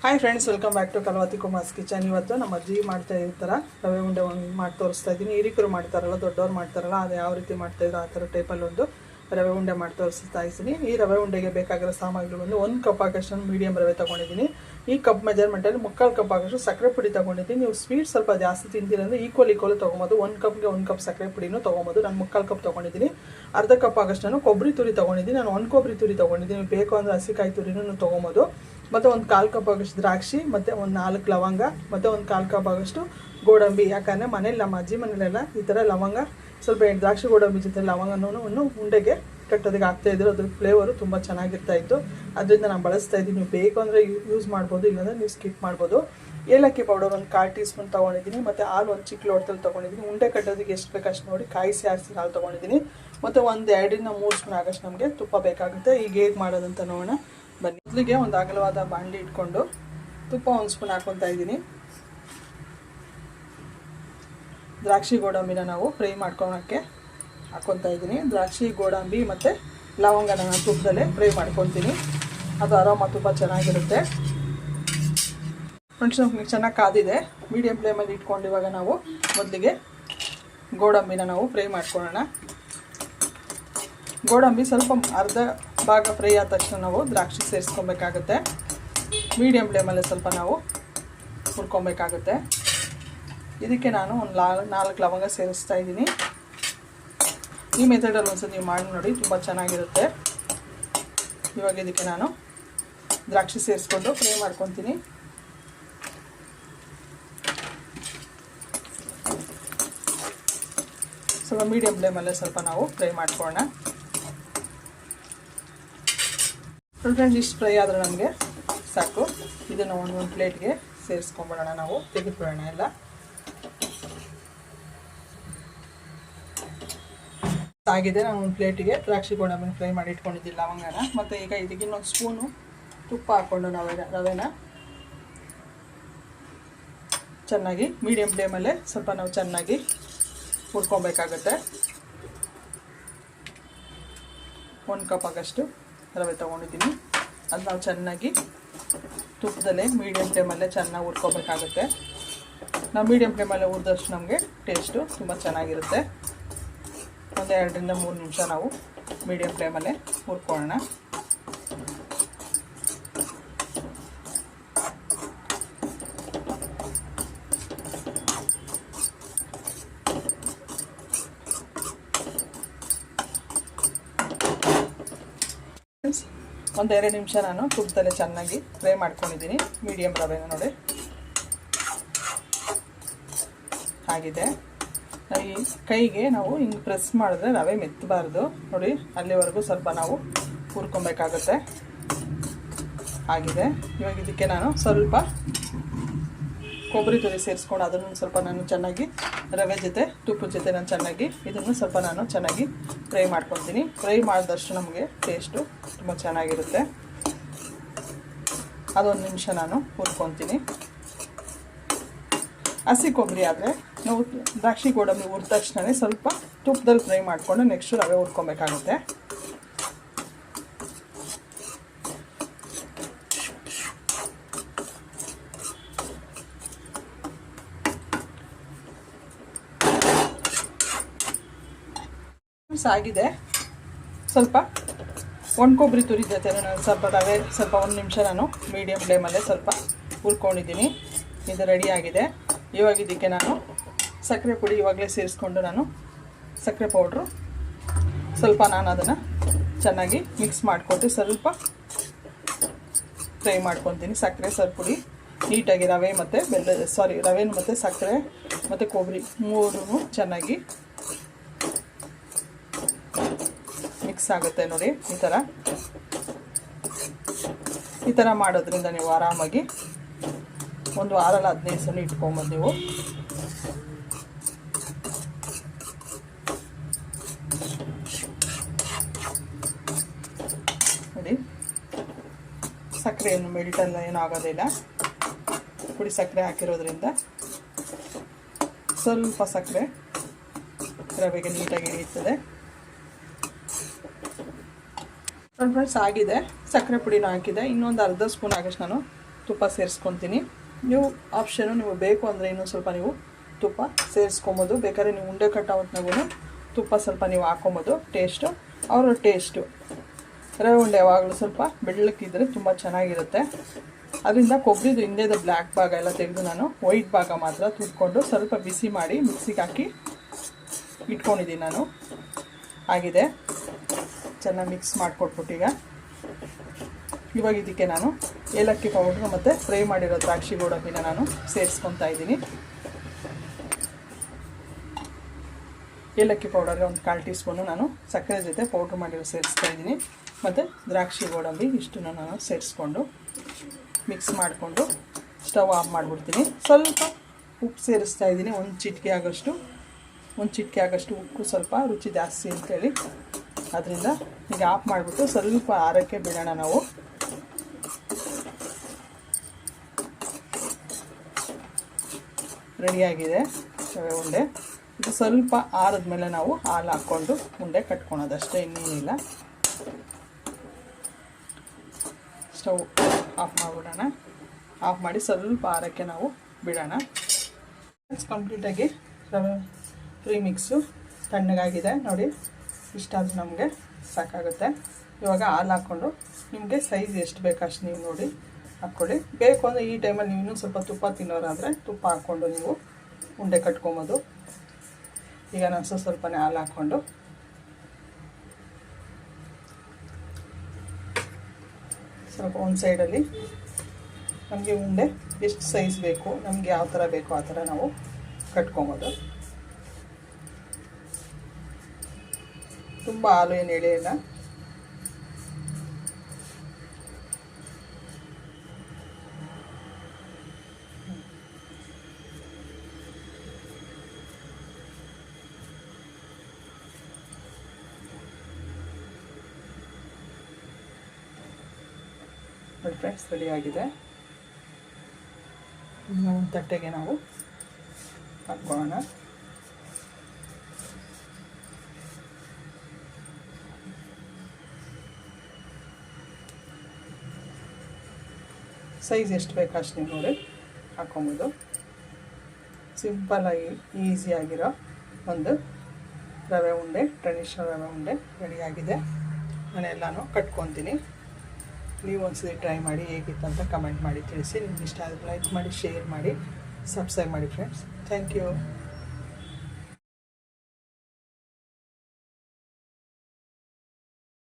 Hi friends welcome back to Kalavathi Kumar's kitchen ಇವತ್ತು ನಮ್ಮ ಅಜ್ಜಿ ಮಾಡ್ತಾ ಇರ್ತಾರ ರವೆ ಉಂಡೆ ಒಂದು ಮಾಡಿ ತೋರಿಸ್ತಾ ಇದ್ದೀನಿ. ಹಿರಿಕರು ಮಾಡ್ತಾರಲ್ಲ, ದೊಡ್ಡವ್ರು ಮಾಡ್ತಾರಲ್ಲ, ಅದು ಯಾವ ರೀತಿ ಮಾಡ್ತಾ ಇದ್ರು ಆ ಥರ ಟೈಪಲ್ಲಿ ಒಂದು ರವೆ ಉಂಡೆ ಮಾಡಿ ತೋರಿಸ್ತಾ ಇದ್ದೀನಿ. ಈ ರವೆ ಉಂಡೆಗೆ ಬೇಕಾಗಿರೋ ಸಾಮಗ್ರಿ ಬಂದು ಒಂದು ಕಪ್ ಆಗಷ್ಟು ಮೀಡಿಯಮ್ ರವೆ ತೊಗೊಂಡಿದ್ದೀನಿ. ಈ ಕಪ್ ಮೆಜರ್ಮೆಂಟಲ್ಲಿ ಮುಕ್ಕಾಲು ಕಪ್ ಆಗಷ್ಟು ಸಕ್ಕರೆ ಪುಡಿ ತೊಗೊಂಡಿದ್ದೀನಿ. ನೀವು ಸ್ವೀಟ್ ಸ್ವಲ್ಪ ಜಾಸ್ತಿ ತಿಂತೀರಂದ್ರೆ ಈಕ್ವಲ್ ಈಕ್ವಲ್ ತೊಗೊಬೋದು. ಒಂದು ಕಪ್ಗೆ ಒಂದು ಕಪ್ ಸಕ್ಕರೆ ಪುಡಿನೂ ತೊಗೊಬೋದು. ನಾನು ಮುಕ್ಕಾಲು ಕಪ್ ತೊಗೊಂಡಿದ್ದೀನಿ. ಅರ್ಧ ಕಪ್ ಆಗಷ್ಟು ನಾನು ಕೊಬ್ಬರಿ ತುರಿ ತೊಗೊಂಡಿದ್ದೀನಿ. ನಾನು ಒಂದು ಕೊಬ್ಬರಿ ತುರಿ ತೊಗೊಂಡಿದ್ದೀನಿ. ಬೇಕು ಅಂದರೆ ಹಸಿಕಾಯಿ ತುರಿನೂ ತೊಗೊಬೋದು. ಮತ್ತು ಒಂದು ಕಾಲು ಕಪ್ ಆಗಷ್ಟು ದ್ರಾಕ್ಷಿ, ಮತ್ತು ಒಂದು ನಾಲ್ಕು ಲವಂಗ, ಮತ್ತು ಒಂದು ಕಾಲು ಕಪ್ ಆಗಷ್ಟು ಗೋಡಂಬಿ. ಯಾಕಂದರೆ ಮನೇಲಿ ನಮ್ಮ ಅಜ್ಜಿ ಮನೇಲೆಲ್ಲ ಈ ಥರ ಲವಂಗ, ಸ್ವಲ್ಪ ದ್ರಾಕ್ಷಿ ಗೋಡಂಬಿ ಜೊತೆ ಲವಂಗನೂ ಉಂಡೆಗೆ ಕಟ್ಟೋದಕ್ಕೆ ಆಗ್ತಾಯಿದ್ರು ಅದ್ರ ಫ್ಲೇವರು ತುಂಬ ಚೆನ್ನಾಗಿರ್ತಾ ಇತ್ತು. ಅದರಿಂದ ನಾನು ಬಳಸ್ತಾ ಇದ್ದೀನಿ. ನೀವು ಬೇಕು ಅಂದರೆ ಯೂಸ್ ಮಾಡ್ಬೋದು, ಇಲ್ಲಾಂದರೆ ನೀವು ಸ್ಕಿಪ್ ಮಾಡ್ಬೋದು. ಏಲಕ್ಕಿ ಪೌಡರ್ ಒಂದು ಕಾಲು ಟೀ ಸ್ಪೂನ್ ತೊಗೊಂಡಿದ್ದೀನಿ. ಮತ್ತು ಹಾಲು ಒಂದು ಚಿಕ್ಕ ಲೋಟದಲ್ಲಿ ತೊಗೊಂಡಿದ್ದೀನಿ. ಉಂಡೆ ಕಟ್ಟೋದಕ್ಕೆ ಎಷ್ಟು ಬೇಕಷ್ಟು ನೋಡಿ ಕಾಯಿಸಿ ಆರಿಸಿ ಹಾಲು ತೊಗೊಂಡಿದ್ದೀನಿ. ಮತ್ತು ಒಂದು ಎರಡರಿಂದ ಮೂರು ಸ್ಪೂನ್ ಆಗಷ್ಟು ನಮಗೆ ತುಪ್ಪ ಬೇಕಾಗುತ್ತೆ. ಈಗ ಹೇಗೆ ಮಾಡೋದಂತ ನೋಡೋಣ. ಬನ್ನಿ. ಮೊದಲಿಗೆ ಒಂದು ಅಗಲವಾದ ಬಾಣಲಿ ಇಟ್ಕೊಂಡು ತುಪ್ಪ ಒಂದು ಸ್ಪೂನ್ ಹಾಕ್ಕೊತಾ ಇದ್ದೀನಿ. ದ್ರಾಕ್ಷಿ ಗೋಡಂಬಿನ ನಾವು ಫ್ರೈ ಮಾಡ್ಕೊಳಕ್ಕೆ ಹಾಕ್ಕೊತಾ ಇದ್ದೀನಿ. ದ್ರಾಕ್ಷಿ ಗೋಡಂಬಿ ಮತ್ತು ಲವಂಗನ ನಾನು ತುಪ್ಪದಲ್ಲೇ ಫ್ರೈ ಮಾಡ್ಕೊತೀನಿ ಅದು ಆರಾಮ ತುಂಬ ಚೆನ್ನಾಗಿರುತ್ತೆ. ಫ್ರೆಂಡ್ಸ್ ನಮಗೆ ಚೆನ್ನಾಗಿ ಕಾದಿದೆ. ಮೀಡಿಯಂ ಫ್ಲೇಮಲ್ಲಿ ಇಟ್ಕೊಂಡು ಇವಾಗ ನಾವು ಮೊದಲಿಗೆ ಗೋಡಂಬಿನ ನಾವು ಫ್ರೈ ಮಾಡ್ಕೊಳ್ಳೋಣ. ಗೋಡಂಬಿ ಸ್ವಲ್ಪ ಅರ್ಧ ಭಾಗ ಫ್ರೈ ಆದ ತಕ್ಷಣ ನಾವು ದ್ರಾಕ್ಷಿ ಸೇರಿಸ್ಕೊಬೇಕಾಗುತ್ತೆ. ಮೀಡಿಯಮ್ ಫ್ಲೇಮಲ್ಲಿ ಸ್ವಲ್ಪ ನಾವು ಹುರ್ಕೊಬೇಕಾಗುತ್ತೆ. ಇದಕ್ಕೆ ನಾನು ಒಂದು ಲಾ ನಾಲ್ಕು ಲವಂಗ ಸೇರಿಸ್ತಾ ಇದ್ದೀನಿ. ಈ ಮೆಥಡಲ್ಲಿ ಒಂದ್ಸತಿ ನೀವು ಮಾಡಿ ನೋಡಿ, ತುಂಬ ಚೆನ್ನಾಗಿರುತ್ತೆ. ಇವಾಗ ಇದಕ್ಕೆ ನಾನು ದ್ರಾಕ್ಷಿ ಸೇರಿಸ್ಕೊಂಡು ಫ್ರೈ ಮಾಡ್ಕೊತೀನಿ. ಸ್ವಲ್ಪ ಮೀಡಿಯಮ್ ಫ್ಲೇಮಲ್ಲೇ ಸ್ವಲ್ಪ ನಾವು ಫ್ರೈ ಮಾಡ್ಕೊಳ್ಳೋಣ. ಫ್ರೆಂಡ್ಸ್ ಇಷ್ಟು ಫ್ರೈ ಆದರೆ ನಮಗೆ ಸಾಕು. ಇದನ್ನು ಒಂದು ಒಂದು ಪ್ಲೇಟ್ಗೆ ಸೇರಿಸ್ಕೊಂಬಿಡೋಣ ನಾವು. ತೆಗೆದುಕೊಳ್ಳೋಣ ಎಲ್ಲ. ಆಗಿದೆ ನಾನು ಒಂದು ಪ್ಲೇಟಿಗೆ ದ್ರಾಕ್ಷಿ ಗೋಡಂಬಿನ ಫ್ರೈ ಮಾಡಿ ಇಟ್ಕೊಂಡಿದ್ದಿಲ್ಲ ಲವಂಗನ ಮತ್ತು ಈಗ ಇದಕ್ಕೆ ಇನ್ನೊಂದು ಸ್ಪೂನು ತುಪ್ಪ ಹಾಕ್ಕೊಂಡು ನಾವು ರವೆನ ಚೆನ್ನಾಗಿ ಮೀಡಿಯಮ್ ಫ್ಲೇಮಲ್ಲೇ ಸ್ವಲ್ಪ ನಾವು ಚೆನ್ನಾಗಿ ಹುರ್ಕೊಬೇಕಾಗತ್ತೆ. ಒಂದು ಕಪ್ ಆಗಷ್ಟು ರವೆ ತೊಗೊಂಡಿದ್ದೀನಿ. ಅದು ನಾವು ಚೆನ್ನಾಗಿ ತುಪ್ಪದಲ್ಲೇ ಮೀಡಿಯಮ್ ಫ್ಲೇಮಲ್ಲೇ ಚೆನ್ನಾಗಿ ಹುರ್ಕೋಬೇಕಾಗುತ್ತೆ. ನಾವು ಮೀಡಿಯಮ್ ಫ್ಲೇಮಲ್ಲೇ ಹುರಿದಷ್ಟು ನಮಗೆ ಟೇಸ್ಟು ತುಂಬ ಚೆನ್ನಾಗಿರುತ್ತೆ. ಒಂದು ಎರಡರಿಂದ ಮೂರು ನಿಮಿಷ ನಾವು ಮೀಡಿಯಮ್ ಫ್ಲೇಮಲ್ಲೇ ಹುರ್ಕೊಳ್ಳೋಣ ಒಂದು ಎರಡು ನಿಮಿಷ ನಾನು ತುಪ್ಪದಲ್ಲೇ ಚೆನ್ನಾಗಿ ಫ್ರೈ ಮಾಡ್ಕೊಂಡಿದ್ದೀನಿ. ಮೀಡಿಯಮ್ ರವೆನ ನೋಡಿ. ಆಗಿದೆ. ಈ ಕೈಗೆ ನಾವು ಹಿಂಗೆ ಪ್ರೆಸ್ ಮಾಡಿದ್ರೆ ರವೆ ಮೆತ್ತಬಾರ್ದು. ನೋಡಿ, ಅಲ್ಲಿವರೆಗೂ ಸ್ವಲ್ಪ ನಾವು ಹುರ್ಕೊಬೇಕಾಗತ್ತೆ. ಆಗಿದೆ. ಇವಾಗ ಇದಕ್ಕೆ ನಾನು ಸ್ವಲ್ಪ ಕೊಬ್ಬರಿ ತುರಿ ಸೇರಿಸ್ಕೊಂಡು ಅದನ್ನು ಸ್ವಲ್ಪ ನಾನು ಚೆನ್ನಾಗಿ ರವೆ ಜೊತೆ ತುಪ್ಪದ ಜೊತೆ ನಾನು ಚೆನ್ನಾಗಿ ಇದನ್ನು ಸ್ವಲ್ಪ ನಾನು ಚೆನ್ನಾಗಿ ಫ್ರೈ ಮಾಡ್ಕೊತೀನಿ ಫ್ರೈ ಮಾಡಿದಷ್ಟು ನಮಗೆ ಟೇಸ್ಟು ತುಂಬ ಚೆನ್ನಾಗಿರುತ್ತೆ. ಅದೊಂದು ನಿಮಿಷ ನಾನು ಹುರ್ಕೊತೀನಿ ಹಸಿ ಕೊಬ್ಬರಿ ಆದರೆ ನಾವು ದ್ರಾಕ್ಷಿ ಗೋಡಂಬಿ ಹುರಿದ ತಕ್ಷಣ ಸ್ವಲ್ಪ ತುಪ್ಪದಲ್ಲಿ ಫ್ರೈ ಮಾಡಿಕೊಂಡು ನೆಕ್ಸ್ಟು ರವೆ ಹುರ್ಕೊಬೇಕಾಗುತ್ತೆ. ಆಗಿದೆ ಸ್ವಲ್ಪ ಒಣ ಕೊಬ್ಬರಿ ತುರಿ ಜೊತೆ ನಾನು ಸ್ವಲ್ಪ ರವೆ, ಸ್ವಲ್ಪ ಒಂದು ನಿಮಿಷ ನಾನು ಮೀಡಿಯಮ್ ಫ್ಲೇಮಲ್ಲೇ ಸ್ವಲ್ಪ ಹುರ್ಕೊಂಡಿದ್ದೀನಿ. ಇದು ರೆಡಿ ಆಗಿದೆ. ಇವಾಗ ಇದಕ್ಕೆ ನಾನು ಸಕ್ಕರೆ ಪುಡಿ ಇವಾಗಲೇ ಸೇರಿಸ್ಕೊಂಡು ನಾನು ಸಕ್ಕರೆ ಪೌಡ್ರು ಸ್ವಲ್ಪ ನಾನು ಅದನ್ನು ಚೆನ್ನಾಗಿ ಮಿಕ್ಸ್ ಮಾಡಿಕೊಟ್ಟು ಸ್ವಲ್ಪ ಫ್ರೈ ಮಾಡ್ಕೊತೀನಿ. ಸಕ್ಕರೆ ಸ್ವಲ್ಪ ಪುಡಿ ನೀಟಾಗಿ ರವೆ ಮತ್ತು ಬೆಲ್ಲ ಸಾರಿ ರವೆ ಮತ್ತು ಸಕ್ಕರೆ ಮತ್ತು ಕೊಬ್ಬರಿ ಮೂರೂ ಚೆನ್ನಾಗಿ ಮಿಕ್ಸ್ ಆಗುತ್ತೆ ನೋಡಿ, ಈ ಥರ ಈ ಥರ ಮಾಡೋದ್ರಿಂದ ನೀವು ಆರಾಮಾಗಿ ಒಂದು ವಾರಲ್ಲಿ ಹದಿನೈದು ಸಲ ಇಟ್ಕೊಂಬೋದು ನೀವು. ನೋಡಿ. ಸಕ್ಕರೆ ಏನು ಮೆಲ್ಟೆಲ್ಲ ಏನೂ ಆಗೋದಿಲ್ಲ ಪುಡಿ ಸಕ್ಕರೆ ಹಾಕಿರೋದ್ರಿಂದ ಸ್ವಲ್ಪ ಸಕ್ಕರೆ ರವೆಗೆ ನೀಟಾಗಿ ಹಿಡಿಯುತ್ತದೆ. ಫ್ರೆಂಡ್ಸ್ ಆಗಿದೆ, ಸಕ್ಕರೆ ಪುಡಿನೂ ಹಾಕಿದೆ, ಇನ್ನೊಂದು ಅರ್ಧ ಸ್ಪೂನ್ ಆಗಷ್ಟು ನಾನು ತುಪ್ಪ ಸೇರಿಸ್ಕೊತೀನಿ. ನೀವು ಆಪ್ಷನು ನೀವು ಬೇಕು ಅಂದರೆ ಇನ್ನೊಂದು ಸ್ವಲ್ಪ ನೀವು ತುಪ್ಪ ಸೇರಿಸ್ಕೊಬೋದು. ಬೇಕಾದ್ರೆ ನೀವು ಉಂಡೆ ಕಟ್ಟಾವತ್ನಾಗೂ ತುಪ್ಪ ಸ್ವಲ್ಪ ನೀವು ಹಾಕೊಬೋದು ಟೇಸ್ಟು ಅವರ ಟೇಸ್ಟು ರವೆ ಉಂಡೆ ಯಾವಾಗಲೂ ಸ್ವಲ್ಪ ಬೆಳ್ಳಕ್ಕಿದ್ರೆ ತುಂಬ ಚೆನ್ನಾಗಿರುತ್ತೆ. ಅದರಿಂದ ಕೊಬ್ಬರಿದು ಹಿಂದೆದ ಬ್ಲ್ಯಾಕ್ ಭಾಗ ಎಲ್ಲ ತೆಗೆದು ನಾನು ವೈಟ್ ಭಾಗ ಮಾತ್ರ ತುಟ್ಕೊಂಡು ಸ್ವಲ್ಪ ಬಿಸಿ ಮಾಡಿ ಮಿಕ್ಸಿಗೆ ಹಾಕಿ ಇಟ್ಕೊಂಡಿದ್ದೀನಿ ನಾನು. ಆಗಿದೆ. ಚೆನ್ನಾಗಿ ಮಿಕ್ಸ್ ಮಾಡಿಕೊಟ್ಬಿಟ್ಟು ಈಗ. ಇವಾಗ ಇದಕ್ಕೆ ನಾನು ಏಲಕ್ಕಿ ಪೌಡ್ರು ಮತ್ತು ಫ್ರೈ ಮಾಡಿರೋ ದ್ರಾಕ್ಷಿ ಗೋಡಂಬಿನ ನಾನು ಸೇರಿಸ್ಕೊತಾ ಇದ್ದೀನಿ. ಏಲಕ್ಕಿ ಪೌಡರ್ಗೆ ಒಂದು ಕಾಲು ಟೀ ಸ್ಪೂನು ನಾನು ಸಕ್ಕರೆ ಜೊತೆ ಪೌಡ್ರ್ ಮಾಡಿರೋ ಸೇರಿಸ್ತಾ ಇದ್ದೀನಿ. ಮತ್ತು ದ್ರಾಕ್ಷಿ ಗೋಡಂಬಿ ಇಷ್ಟನ್ನು ನಾನು ಸೇರಿಸ್ಕೊಂಡು ಮಿಕ್ಸ್ ಮಾಡಿಕೊಂಡು ಸ್ಟವ್ ಆಫ್ ಮಾಡಿಬಿಡ್ತೀನಿ. ಸ್ವಲ್ಪ ಉಪ್ಪು ಸೇರಿಸ್ತಾ ಇದ್ದೀನಿ. ಒಂದು ಚಿಟಿಕೆ ಆಗೋಷ್ಟು, ಒಂದು ಚಿಟಿಕೆ ಆಗೋಷ್ಟು ಉಪ್ಪು ಸ್ವಲ್ಪ ರುಚಿ ಜಾಸ್ತಿ ಅಂತೇಳಿ. ಅದರಿಂದ ಈಗ ಆಫ್ ಮಾಡಿಬಿಟ್ಟು ಸ್ವಲ್ಪ ಆರಕ್ಕೆ ಬಿಡೋಣ ನಾವು. ರೆಡಿಯಾಗಿದೆ ಶವೆ ಉಂಡೆ. ಇದು ಸ್ವಲ್ಪ ಆರಿದ್ಮೇಲೆ ನಾವು ಹಾಲು ಹಾಕ್ಕೊಂಡು ಉಂಡೆ ಕಟ್ಕೊಳೋದಷ್ಟೇ, ಇನ್ನೇನಿಲ್ಲ. ಸ್ಟವ್ ಆಫ್ ಮಾಡಿಬಿಡೋಣ. ಆಫ್ ಮಾಡಿ ಸ್ವಲ್ಪ ಆರಕ್ಕೆ ನಾವು ಬಿಡೋಣ. ಕಂಪ್ಲೀಟಾಗಿ ರವೆ ಫ್ರೀ ಮಿಕ್ಸು ತಣ್ಣಗಾಗಿದೆ. ನೋಡಿ ಇಷ್ಟಾದರೂ ನಮಗೆ ಸಾಕಾಗುತ್ತೆ. ಇವಾಗ ಹಾಲು ಹಾಕ್ಕೊಂಡು ನಿಮಗೆ ಸೈಜ್ ಎಷ್ಟು ಬೇಕು ಅಷ್ಟು ನೀವು ನೋಡಿ ಹಾಕ್ಕೊಳ್ಳಿ. ಬೇಕು ಅಂದರೆ ಈ ಟೈಮಲ್ಲಿ ನೀವು ಇನ್ನೂ ಸ್ವಲ್ಪ ತುಪ್ಪ ತಿನ್ನೋರಾದರೆ ತುಪ್ಪ ಹಾಕ್ಕೊಂಡು ನೀವು ಉಂಡೆ ಕಟ್ಕೊಬೋದು. ಈಗ ನಾನು ಸ್ವಲ್ಪ ಸ್ವಲ್ಪನೇ ಹಾಲು ಹಾಕ್ಕೊಂಡು ಸ್ವಲ್ಪ ಒಂದು ಸೈಡಲ್ಲಿ ನಮಗೆ ಉಂಡೆ ಎಷ್ಟು ಸೈಜ್ ಬೇಕು, ನಮಗೆ ಯಾವ ಥರ ಬೇಕು ಆ ಥರ ನಾವು ಕಟ್ಕೊಬೋದು. ತುಂಬ ಹಾಲು ಏನು ಎಳೆಯಲ್ಲ ಫ್ರೆಂಡ್ಸ್ ರೆಡಿ ಆಗಿದೆ. ತಟ್ಟೆಗೆ ನಾವು ಹಾಕ್ಕೊಳ್ಳೋಣ ಸೈಜ್ ಎಷ್ಟು ಬೇಕು ಅಷ್ಟು ನೀವು ನೋಡಿ ಹಾಕ್ಕೊಬೋದು ಸಿಂಪಲ್ಲಾಗಿ ಈಸಿಯಾಗಿರೋ ಒಂದು ರವೆ ಉಂಡೆ ಟ್ರೆಡಿಷ್ನಲ್ ರವೆ ಉಂಡೆ ರೆಡಿಯಾಗಿದೆ ನಾನೆಲ್ಲನೂ ಕಟ್ಕೊತೀನಿ. ನೀವು ಒಂದ್ಸರಿ ಟ್ರೈ ಮಾಡಿ ಹೇಗಿತ್ತು ಅಂತ ಕಮೆಂಟ್ ಮಾಡಿ ತಿಳಿಸಿ. ನಿಮ್ಗೆ ಇಷ್ಟ ಆದರೆ ಲೈಕ್ ಮಾಡಿ ಶೇರ್ ಮಾಡಿ ಸಬ್ಸ್ಕ್ರೈಬ್ ಮಾಡಿ ಫ್ರೆಂಡ್ಸ್ ಥ್ಯಾಂಕ್ ಯು